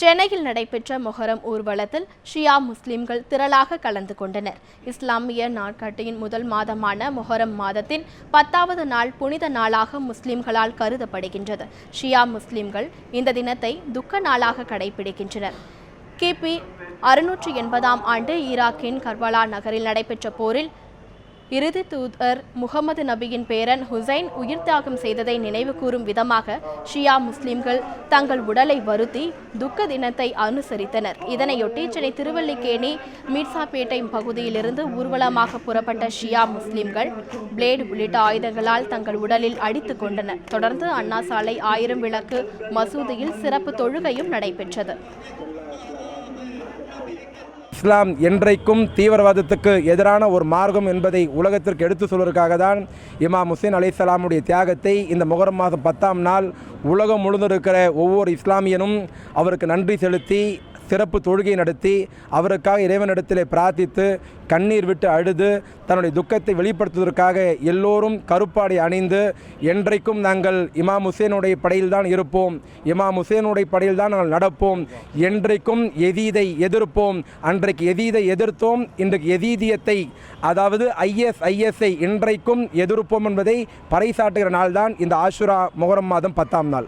சென்னையில் நடைபெற்ற மொஹரம் ஊர்வலத்தில் ஷியா முஸ்லிம்கள் திரளாக கலந்து கொண்டனர். இஸ்லாமிய நாட்காட்டியின் முதல் மாதமான மொஹரம் மாதத்தின் பத்தாவது நாள் புனித நாளாக முஸ்லிம்களால் கருதப்படுகின்றது. ஷியா முஸ்லிம்கள் இந்த தினத்தை துக்க நாளாக கடைபிடிக்கின்றனர். கிபி அறுநூற்றி எண்பதாம் ஆண்டு ஈராக்கின் கர்பலா நகரில் நடைபெற்ற போரில் இறுதி தூதர் முகமது நபியின் பேரன் ஹுசைன் உயிர் தியாகம் செய்ததை நினைவு கூறும் விதமாக ஷியா முஸ்லிம்கள் தங்கள் உடலை வருத்தி துக்க தினத்தை அனுசரித்தனர். இதனையொட்டி சென்னை திருவல்லிக்கேணி மீர்சாப்பேட்டை பகுதியிலிருந்து ஊர்வலமாக புறப்பட்ட ஷியா முஸ்லிம்கள் பிளேடு உள்ளிட்ட ஆயுதங்களால் தங்கள் உடலில் அடித்துக் கொண்டனர். தொடர்ந்து அண்ணா சாலை ஆயிரம் விளக்கு மசூதியில் சிறப்பு தொழுகையும் நடைபெற்றது. இஸ்லாம் என்றைக்கும் தீவிரவாதத்துக்கு எதிரான ஒரு மார்க்கம் என்பதை உலகத்திற்கு எடுத்து சொல்வதற்காக தான் இமாம் ஹுசேன் அலைசலாமுடைய தியாகத்தை இந்த முகரம் மாதம் பத்தாம் நாள் உலகம் முழுதும் இருக்கிற ஒவ்வொரு இஸ்லாமியனும் அவருக்கு நன்றி செலுத்தி சிறப்பு தொழுகை நடத்தி அவருக்காக இறைவனிடத்திலே பிரார்த்தித்து கண்ணீர் விட்டு அழுது தன்னுடைய துக்கத்தை வெளிப்படுத்துவதற்காக எல்லோரும் கருப்பாடை அணிந்து என்றைக்கும் நாங்கள் இமாம் ஹுசேனுடைய படையில்தான் இருப்போம். இமாம் ஹுசேனுடைய படையில் தான் நாங்கள் நடப்போம். என்றைக்கும் எதீதை எதிர்ப்போம். அன்றைக்கு எதீதை எதிர்த்தோம். இன்றைக்கு எதீதியத்தை அதாவது ஐஎஸ் ஐஎஸ்ஐ இன்றைக்கும் எதிர்ப்போம் என்பதை பறைசாட்டுகிற நாள்தான் இந்த ஆஷுரா முகரம் மாதம் பத்தாம் நாள்.